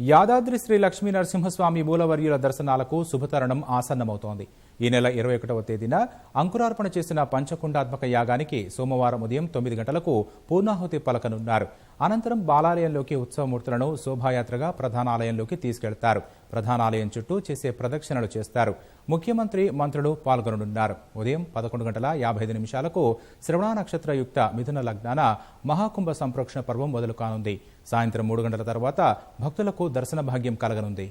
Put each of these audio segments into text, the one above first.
యాదాద్రి శ్రీ లక్ష్మీ నరసింహస్వామి మూలవర్యుల దర్శనాలకు శుభతరుణం ఆసన్నమవుతోంది. ఈ నెల ఇరవై ఒకటవ తేదీన అంకురార్పణ చేసిన పంచకుండాత్మక యాగానికి సోమవారం ఉదయం తొమ్మిది గంటలకు పూర్ణాహుతి పలకనున్నారు. అనంతరం బాలాలయంలోకి ఉత్సవమూర్తులను శోభాయాత్రగా ప్రధానాలయంలోకి తీసుకెళ్తారు. ప్రధానాలయం చుట్టూ చేసే ప్రదక్షిణలు చేస్తారు. ముఖ్యమంత్రి మంత్రులు పాల్గొననున్నారు. ఉదయం పదకొండు గంటల యాభై ఐదు నిమిషాలకు శ్రవణ నక్షత్రయుక్త మిథున లగ్నాన మహాకుంభ సంప్రోక్షణ పర్వం మొదలు కానుంది సాయంత్రం మూడు గంటల తర్వాత భక్తులకు దర్శన భాగ్యం కలగనుంది.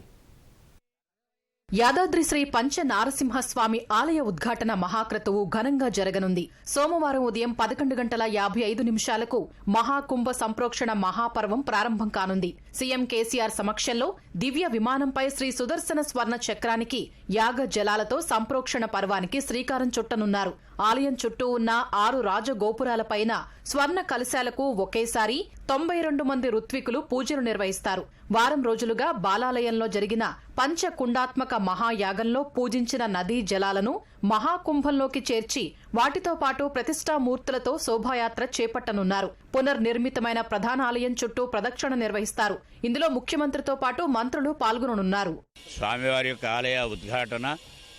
యాదాద్రి శ్రీ పంచ నారసింహస్వామి ఆలయ ఉద్ఘాటన మహాక్రతువు ఘనంగా జరగనుంది. సోమవారం ఉదయం పదకొండు గంటల యాభై ఐదు నిమిషాలకు మహాకుంభ సంప్రోక్షణ మహాపర్వం ప్రారంభం కానుంది. సీఎం కేసీఆర్ సమక్షంలో దివ్య విమానంపై శ్రీ సుదర్శన స్వర్ణ చక్రానికి యాగ జలాలతో సంప్రోక్షణ పర్వానికి శ్రీకారం చుట్టనున్నారు. ఆలయం చుట్టూ ఉన్న ఆరు రాజగోపురాలపైన స్వర్ణ కలశాలకు ఒకేసారి తొంభై రెండు మంది ఋత్వికులు పూజలు నిర్వహిస్తారు. వారం రోజులుగా బాలాలయంలో జరిగిన పంచకుండాత్మక మహాయాగంలో పూజించిన నదీ జలాలను మహాకుంభంలోకి చేర్చి వాటితో పాటు ప్రతిష్టామూర్తులతో శోభాయాత్ర చేపట్టనున్నారు. పునర్నిర్మితమైన ప్రధాన ఆలయం చుట్టూ ప్రదక్షిణ నిర్వహిస్తారు. ఇందులో ముఖ్యమంత్రితో పాటు మంత్రులు పాల్గొననున్నారు. స్వామివారి యొక్క ఆలయ ఉద్ఘాటన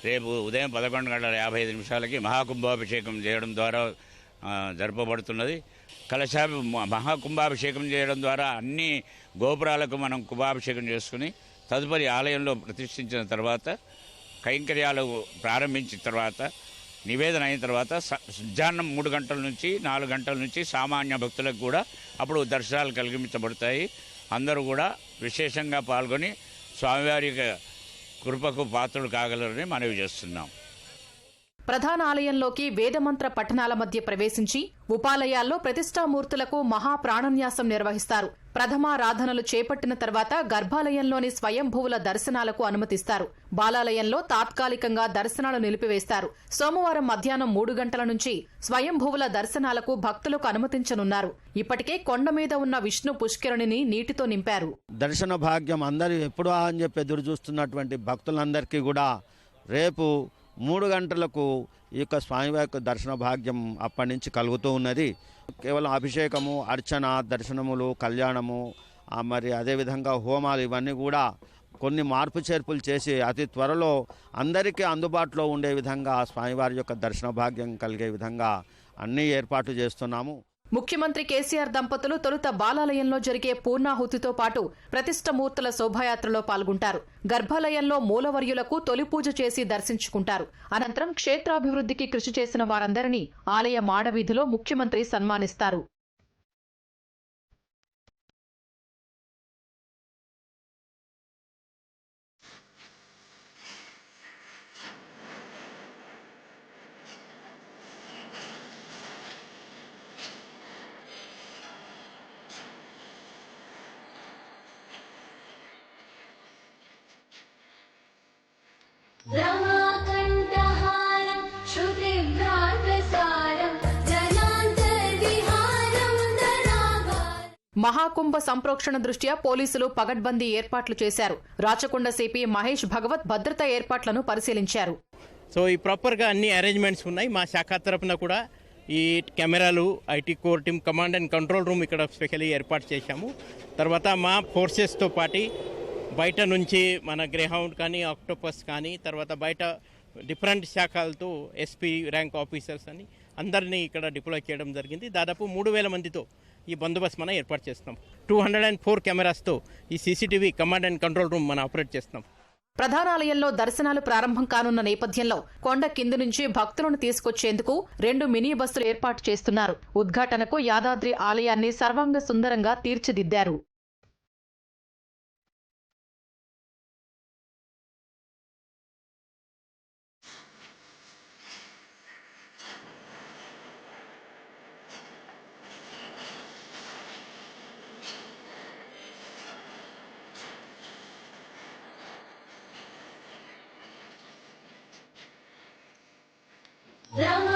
రేపు ఉదయం పదకొండు గంటల యాభై ఐదు నిమిషాలకి మహాకుంభాభిషేకం చేయడం ద్వారా జరపబడుతున్నది. కలశాభి మహాకుంభాభిషేకం చేయడం ద్వారా అన్ని గోపురాలకు మనం కుంభాభిషేకం చేసుకుని తదుపరి ఆలయంలో ప్రతిష్ఠించిన తర్వాత కైంకర్యాలు ప్రారంభించిన తర్వాత నివేదన అయిన తర్వాత స- మధ్యాహ్నం మూడు గంటల నుంచి నాలుగు గంటల నుంచి సామాన్య భక్తులకు కూడా అప్పుడు దర్శనాలు కలిగించబడతాయి. అందరూ కూడా విశేషంగా పాల్గొని స్వామివారి కృపకు పాత్రలు కాగలరని మనవి చేస్తున్నాం. ప్రధాన ఆలయంలోకి వేదమంత్ర పఠనాల మధ్య ప్రవేశించి ఉపాలయాల్లో ప్రతిష్టామూర్తులకు మహాప్రాణన్యాసం నిర్వహిస్తారు. ప్రథమారాధనలు చేపట్టిన తర్వాత గర్భాలయంలోని స్వయంభువుల దర్శనాలకు అనుమతిస్తారు. బాలాలయంలో తాత్కాలికంగా దర్శనాలు నిలిపివేస్తారు. సోమవారం మధ్యాహ్నం మూడు గంటల నుంచి స్వయంభువుల దర్శనాలకు భక్తులకు అనుమతించనున్నారు. ఇప్పటికే కొండ మీద ఉన్న విష్ణు పుష్కరుణిని నీటితో నింపారు. దర్శన భాగ్యం అందరూ ఎప్పుడు అని చెప్పి ఎదురు చూస్తున్నటువంటి భక్తులందరికీ కూడా రేపు మూడు గంటలకు ఈ యొక్క స్వామివారి యొక్క దర్శన భాగ్యం అప్పటి నుంచి కలుగుతూ ఉన్నది. కేవలం అభిషేకము అర్చన దర్శనములు కళ్యాణము మరి అదేవిధంగా హోమాలు ఇవన్నీ కూడా కొన్ని మార్పు చేర్పులు చేసి అతి త్వరలో అందరికీ అందుబాటులో ఉండే విధంగా స్వామివారి యొక్క దర్శన భాగ్యం కలిగే విధంగా అన్ని ఏర్పాట్లు చేస్తున్నాము. ముఖ్యమంత్రి కేసీఆర్ దంపతులు తొలుత బాలాలయంలో జరిగే పూర్ణాహుతితో పాటు ప్రతిష్టమూర్తుల శోభాయాత్రలో పాల్గొంటారు. గర్భాలయంలో మూలవర్యులకు తొలి పూజ చేసి దర్శించుకుంటారు. అనంతరం క్షేత్రాభివృద్ధికి కృషి చేసిన వారందరినీ ఆలయ మాడవీధిలో ముఖ్యమంత్రి సన్మానిస్తారు. रमाकण्ठहारं श्रुतिभ्रान्तसारं जनान्तर्विहारं धराभारम् మహాకుంభ సంప్రోక్షణ దృష్ట్యా పోలీసులు పగడ్బందీ ఏర్పాట్లు చేశారు రాచకొండ సిపి మహేష్ భగవత్ భద్రతా ఏర్పాట్లను పరిశీలించారు సో ఈ ప్రాపర్గా అన్ని అరేంజ్మెంట్స్ ఉన్నాయి మా శాఖ తరపున కూడా ఈ కెమెరాలు IT core team command and control room ఇక్కడ స్పెషల్లీ ఏర్పాటు చేశాము తర్వాత మా ఫోర్సెస్తో పాటు బయట నుంచి మన గ్రేహౌండ్ కానీ ఆక్టోపస్ కానీ తర్వాత బయట డిఫరెంట్ శాఖలతో ఎస్పీ ర్యాంక్ ఆఫీసర్స్ అని అందరినీ ఇక్కడ డిప్లాయ్ చేయడం జరిగింది. దాదాపు మూడు వేల మందితో ఈ బందోబస్తు మనం ఏర్పాటు చేస్తున్నాం. టూ హండ్రెడ్ అండ్ ఫోర్ కెమెరాస్తో ఈ CCTV command and control room మనం ఆపరేట్ చేస్తున్నాం. ప్రధానాలయంలో దర్శనాలు ప్రారంభం కానున్న నేపథ్యంలో కొండ కింది నుంచి భక్తులను తీసుకొచ్చేందుకు రెండు మినీ బస్సులు ఏర్పాటు చేస్తున్నారు. ఉద్ఘాటనకు యాదాద్రి ఆలయాన్ని సర్వాంగ సుందరంగా తీర్చిదిద్దారు. Down